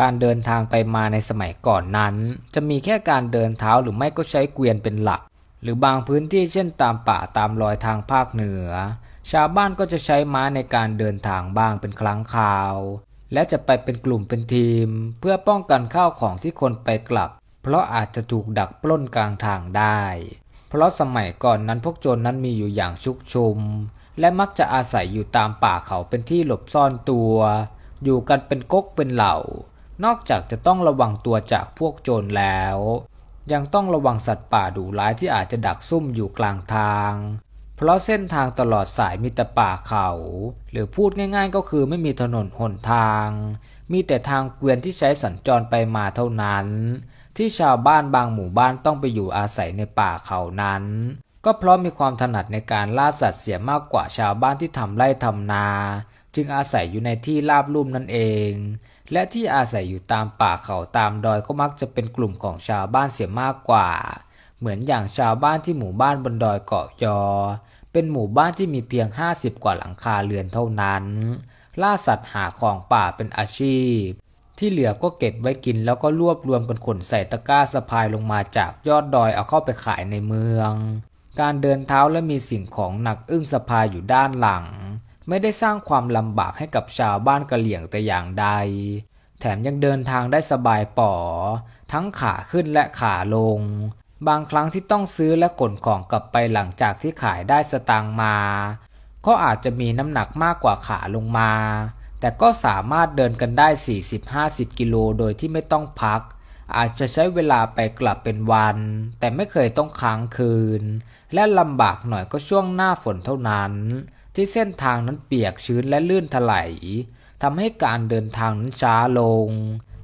การเดินทางไปมาในสมัยก่อนนั้น จะมีแค่การเดินเท้าหรือไม่ก็ใช้เกวียนเป็นหลัก หรือบางพื้นที่เช่นตามป่าตามรอยทางภาคเหนือ ชาวบ้านก็จะใช้ม้าในการเดินทางบ้างเป็นครั้งคราว และจะไปเป็นกลุ่มเป็นทีม เพื่อป้องกันข้าวของที่คนไปกลับ เพราะอาจจะถูกดักปล้นกลางทางได้ เพราะสมัยก่อนนั้นพวกโจรนั้นมีอยู่อย่างชุกชุม และมักจะอาศัยอยู่ตามป่าเขาเป็นที่หลบซ่อนตัว อยู่กันเป็นก๊กเป็นเหล่า นอกจากจะต้องระวังตัวจากพวกโจรแล้ว ยังต้องระวังสัตว์ป่าดุร้ายที่อาจจะดักซุ่มอยู่กลางทาง เพราะเส้นทางตลอดสายมีแต่ป่าเขา หรือพูดง่ายๆก็คือไม่มีถนนหนทาง มีแต่ทางเกวียนที่ใช้สัญจรไปมาเท่านั้น ที่ชาวบ้านบางหมู่บ้านต้องไปอยู่อาศัยในป่าเขานั้น ก็เพราะมีความถนัดในการล่าสัตว์เสียมากกว่าชาวบ้านที่ทำไร่ทำนา จึงอาศัยอยู่ในที่ราบลุ่มนั่นเอง และที่อาศัยอยู่ตามป่าเขาตามดอยก็มักจะเป็นกลุ่มของชาวบ้านเสียมากกว่า เหมือนอย่างชาวบ้านที่หมู่บ้านบนดอยเกาะยอ เป็นหมู่บ้านที่มีเพียง 50 กว่าหลังคาเรือนเท่านั้น ล่าสัตว์หาของป่าเป็นอาชีพ ที่เหลือก็เก็บไว้กินแล้วก็รวบรวมกันขนใส่ตะกร้าสะพายลงมาจากยอดดอยเอาเข้าไปขายในเมือง การเดินเท้าและมีสิ่งของหนักอึ้งสะพายอยู่ด้านหลัง ไม่ได้สร้างความลำบากให้กับชาวบ้านกะเหลี่ยงแต่อย่างใด แถมยังเดินทางได้สบายป๋อทั้งขาขึ้นและขาลง บางครั้งที่ต้องซื้อและขนของกลับไปหลังจากที่ขายได้สตางค์มา ก็อาจจะมีน้ำหนักมากกว่าขาลงมา แต่ก็สามารถเดินกันได้ 40-50 กิโลโดยที่ไม่ต้องพักอาจจะใช้เวลาไปกลับเป็นวัน แต่ไม่เคยต้องค้างคืน และลำบากหน่อยก็ช่วงหน้าฝนเท่านั้น ที่เส้นทางนั้นเปียกชื้นและลื่นถลายทำให้การเดินทางนั้นช้าลง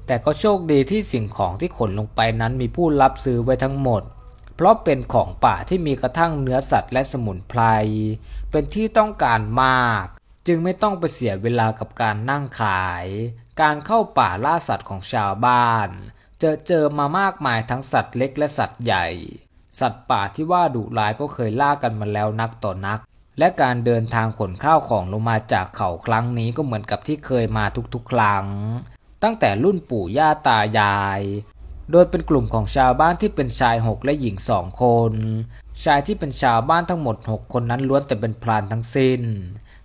แต่ก็โชคดีที่สิ่งของที่ขนลงไปนั้นมีผู้รับซื้อไว้ทั้งหมด เพราะเป็นของป่าที่มีกระทั่งเนื้อสัตว์และสมุนไพร เป็นที่ต้องการมาก จึงไม่ต้องไปเสียเวลากับการนั่งขาย การเข้าป่าล่าสัตว์ของชาวบ้าน เจอเจอมามากมายทั้งสัตว์เล็กและสัตว์ใหญ่ สัตว์ป่าที่ว่าดุร้ายก็เคยล่ากันมาแล้วนักต่อนัก และการเดินทางขนข้าวของลงมาจากเขาครั้งนี้ก็เหมือนกับที่เคยมาทุกๆ ครั้ง ตั้งแต่รุ่นปู่ย่าตายาย โดยเป็นกลุ่มของชาวบ้านที่เป็นชายหกและหญิงสองคน ชายที่เป็นชาวบ้านทั้งหมดหกคนนั้นล้วนแต่เป็นพรานทั้งสิ้น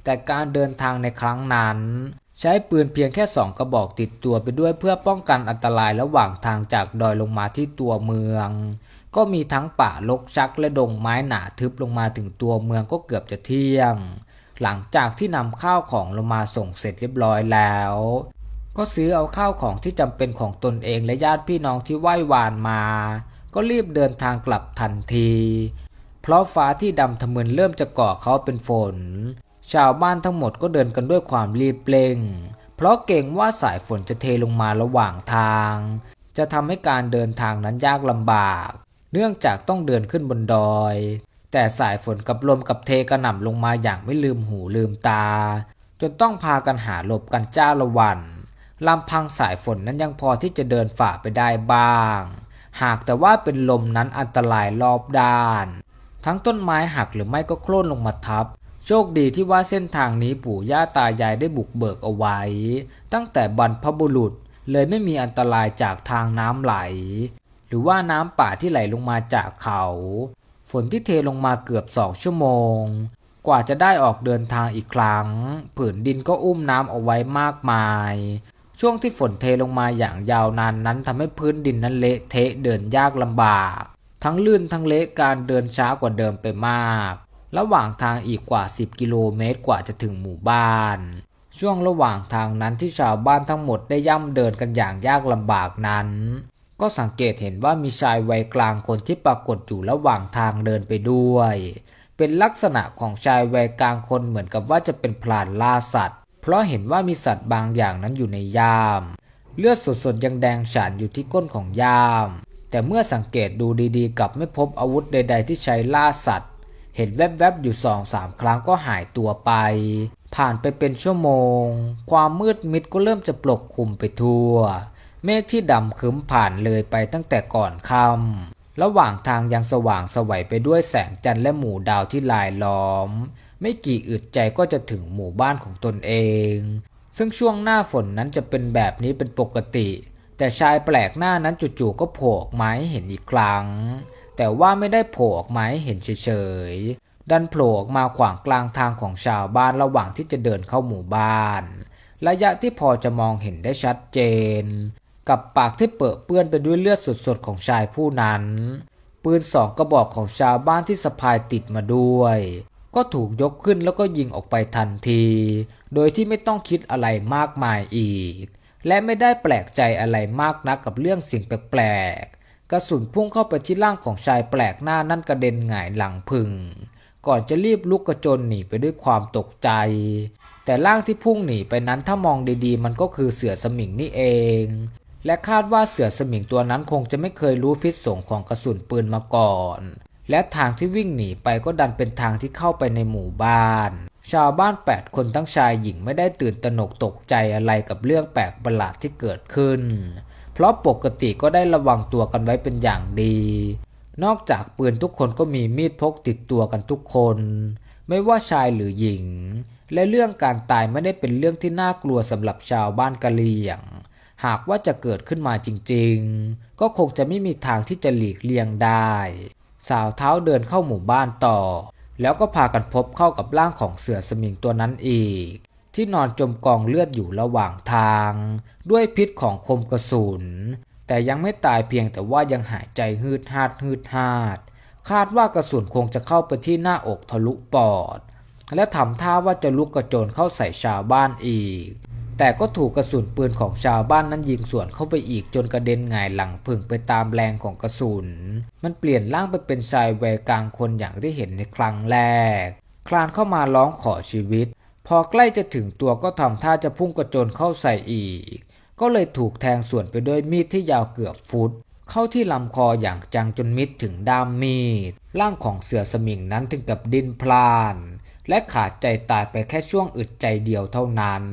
แต่การเดินทางในครั้งนั้น ใช้ปืนเพียงแค่สองกระบอกติดตัวไปด้วยเพื่อป้องกันอันตรายระหว่างทางจากดอยลงมาที่ตัวเมือง ก็มีทั้งป่าลกชักและดงไม้หนาทึบลงมาถึงตัวเมืองก็เกือบจะเที่ยง หลังจากที่นำข้าวของลงมาส่งเสร็จเรียบร้อยแล้ว ก็ซื้อเอาข้าวของที่จำเป็นของตนเองและญาติพี่น้องที่ไหว้วานมา ก็รีบเดินทางกลับทันที เพราะฟ้าที่ดำทะมึนเริ่มจะก่อเขาเป็นฝน ชาวบ้านทั้งหมดก็เดินกันด้วยความรีบเร่ง เพราะเกรงว่าสายฝนจะเทลงมาระหว่างทาง จะทำให้การเดินทางนั้นยากลำบาก เนื่องจากต้องเดินขึ้นบนดอย แต่สายฝนกับลมกับเทกระหน่ำลงมาอย่างไม่ลืมหูลืมตา จนต้องพากันหาหลบกันจ้าละวันลำพังสายฝนนั้นยังพอที่จะเดินฝ่าไปได้บ้าง หากแต่ว่าเป็นลมนั้นอันตรายรอบด้าน ทั้งต้นไม้หักหรือไม่ก็โค่นลงมาทับ โชคดีที่ว่าเส้นทางนี้ปู่ย่าตายายได้บุกเบิกเอาไว้ ตั้งแต่บรรพบุรุษเลยไม่มีอันตรายจากทางน้ำไหล รือว่าน้ำป่าที่ไหลลงมาจากเขา ฝนที่เทลงมาเกือบสองชั่วโมง กว่าจะได้ออกเดินทางอีกครั้ง ผืนดินก็อุ้มน้ำเอาไว้มากมาย ช่วงที่ฝนเทลงมาอย่างยาวนานนั้นทำให้พื้นดินนั้นเละเทะเดินยากลำบาก ทั้งลื่นทั้งเละการเดินช้ากว่าเดิมไปมาก ระหว่างทางอีกกว่า 10 กิโลเมตรกว่าจะถึงหมู่บ้านช่วงระหว่างทางนั้นที่ชาวบ้านทั้งหมดได้ย่ำเดินกันอย่างยากลำบากนั้น ก็สังเกตเห็นว่ามีชายวัยกลางคนที่ปรากฏอยู่ระหว่างทางเดินไปด้วย เป็นลักษณะของชายวัยกลางคนเหมือนกับว่าจะเป็นพลานล่าสัตว์ เพราะเห็นว่ามีสัตว์บางอย่างนั้นอยู่ในย่าม เลือดสดๆยังแดงฉานอยู่ที่ก้นของย่าม แต่เมื่อสังเกตดูดีๆ กับไม่พบอาวุธใด ๆ ที่ใช้ล่าสัตว์ เห็นแวบๆอยู่สองสามครั้งก็หายตัวไป ผ่านไปเป็นชั่วโมง ความมืดมิดก็เริ่มจะปกคลุมไปทั่ว เมฆที่ดำคึ้มผ่านเลยไปตั้งแต่ก่อนค่ำระหว่างทางยังสว่างสวัยไปด้วยแสงจันทร์และหมู่ดาวที่ลายล้อม ไม่กี่อึดใจก็จะถึงหมู่บ้านของตนเอง ซึ่งช่วงหน้าฝนนั้นจะเป็นแบบนี้เป็นปกติ แต่ชายแปลกหน้านั้นจู่ๆก็โผล่ออกมาให้เห็นอีกครั้ง แต่ว่าไม่ได้โผล่ออกมาให้เห็นเฉยๆดันโผล่ออกมาขวางกลางทางของชาวบ้านระหว่างที่จะเดินเข้าหมู่บ้าน ระยะที่พอจะมองเห็นได้ชัดเจน กับปากที่เปื้อเปื้อนไปด้วยเลือดสดๆของชายผู้นั้น ปืนสองกระบอกของชาวบ้านที่สะพายติดมาด้วย ก็ถูกยกขึ้นแล้วก็ยิงออกไปทันที โดยที่ไม่ต้องคิดอะไรมากมายอีก และไม่ได้แปลกใจอะไรมากนักกับเรื่องสิ่งแปลกๆ กระสุนพุ่งเข้าไปที่ร่างของชายแปลกหน้านั่นกระเด็นหงายหลังพึงก่อนจะรีบลุกกระโจนหนีไปด้วยความตกใจ แต่ร่างที่พุ่งหนีไปนั้นถ้ามองดีๆ มันก็คือเสือสมิงนี่เอง และคาดว่าเสือสมิงตัวนั้นคงจะไม่เคยรู้พิษสงของกระสุนปืนมาก่อน และทางที่วิ่งหนีไปก็ดันเป็นทางที่เข้าไปในหมู่บ้าน ชาวบ้าน 8 คนทั้งชายหญิงไม่ได้ตื่นตระหนกตกใจอะไรกับเรื่องแปลกประหลาดที่เกิดขึ้น เพราะปกติก็ได้ระวังตัวกันไว้เป็นอย่างดี นอกจากปืนทุกคนก็มีมีดพกติดตัวกันทุกคน ไม่ว่าชายหรือหญิง และเรื่องการตายไม่ได้เป็นเรื่องที่น่ากลัวสำหรับชาวบ้านกะเหรี่ยง หากว่าจะเกิดขึ้นมาจริงๆ ก็คงจะไม่มีทางที่จะหลีกเลี่ยงได้ สาวเท้าเดินเข้าหมู่บ้านต่อ แล้วก็พากันพบเข้ากับร่างของเสือสมิงตัวนั้นอีก ที่นอนจมกองเลือดอยู่ระหว่างทาง ด้วยพิษของคมกระสุน แต่ยังไม่ตายเพียงแต่ว่ายังหายใจฮืดฮาดฮืดฮาด คาดว่ากระสุนคงจะเข้าไปที่หน้าอกทะลุปอด และทำท่าว่าจะลุกกระโจนเข้าใส่ชาวบ้านอีก แต่ก็ถูกกระสุนปืนของชาวบ้านนั้นยิงสวนเข้าไปอีกจนกระเด็นหงายหลังพึ่งไปตามแรงของกระสุน มันเปลี่ยนร่างไปเป็นชายวัยกลางคนอย่างที่เห็นในครั้งแรก คลานเข้ามาร้องขอชีวิต พอใกล้จะถึงตัวก็ทำท่าจะพุ่งกระโจนเข้าใส่อีก ก็เลยถูกแทงสวนไปด้วยมีดที่ยาวเกือบฟุต เข้าที่ลำคออย่างจังจนมิดถึงด้ามมีด ร่างของเสือสมิงนั้นถึงกับดิ้นพลาน และขาดใจตายไปแค่ช่วงอึดใจเดียวเท่านั้น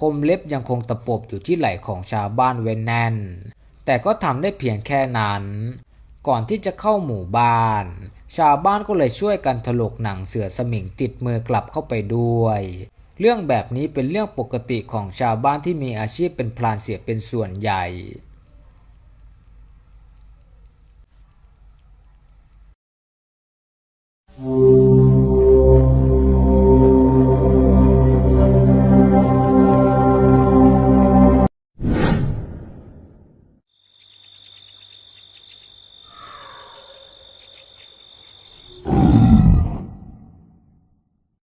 คมเล็บยังคงตะปบอยู่ที่ไหล่ของชาวบ้านเวนแนนแต่ก็ทำได้เพียงแค่นั้น ก่อนที่จะเข้าหมู่บ้าน ชาวบ้านก็เลยช่วยกันถลกหนังเสือสมิงติดมือกลับเข้าไปด้วย เรื่องแบบนี้เป็นเรื่องปกติของชาวบ้านที่มีอาชีพเป็นพลานเสียเป็นส่วนใหญ่